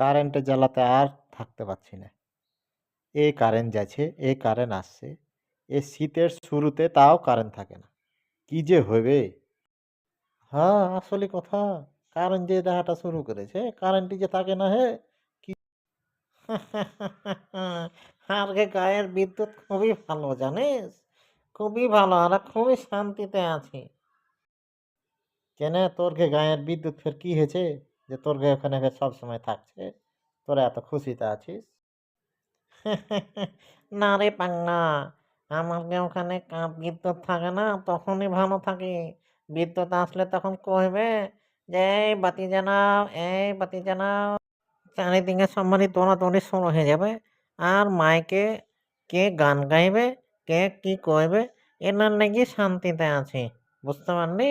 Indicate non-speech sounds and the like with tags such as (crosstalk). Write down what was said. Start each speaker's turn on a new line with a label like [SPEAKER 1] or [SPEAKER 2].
[SPEAKER 1] কারেন্টের জ্বালাতে আর থাকতে পারছি না। এ কারেন্ট যাচ্ছে, এ কারেন্ট আসছে। এ শীতের শুরুতে তাও কারেন্ট থাকে না। কি যে হবে হ্যাঁ, আসলে কথা। কারেন্ট যে দেখাটা শুরু করেছে, কারেন্টই যে থাকে না হে। কি (laughs) আজকে গায়ের বিদ্যুৎ খুবই ভালো জানিস? খুবই ভালো আমরা খুবই শান্তিতে আছি। কেনে তোর গায়ের বিদ্যুৎ ফের কি হয়েছে? যে তোর ঘে ওখানে সব সময় থাকছে? তোরা এত খুশিতে আছিস? না রে পাগলা, আমার যে ওখানে বিদ্যুৎ থাকে না তখনই ভালো থাকি। বিদ্যুৎ আসলে তখন কইবে যে এই বাতি জ্বালাও, এই বাতি জ্বালাও। চারিদিকে সবারই দৌড়াদৌড়ি শুরু হয়ে যাবে। আর মাইকে কে গান গাইবে, কে কি কইবে এনার নাকি শান্তিতে আছি। বুঝতে পারলি?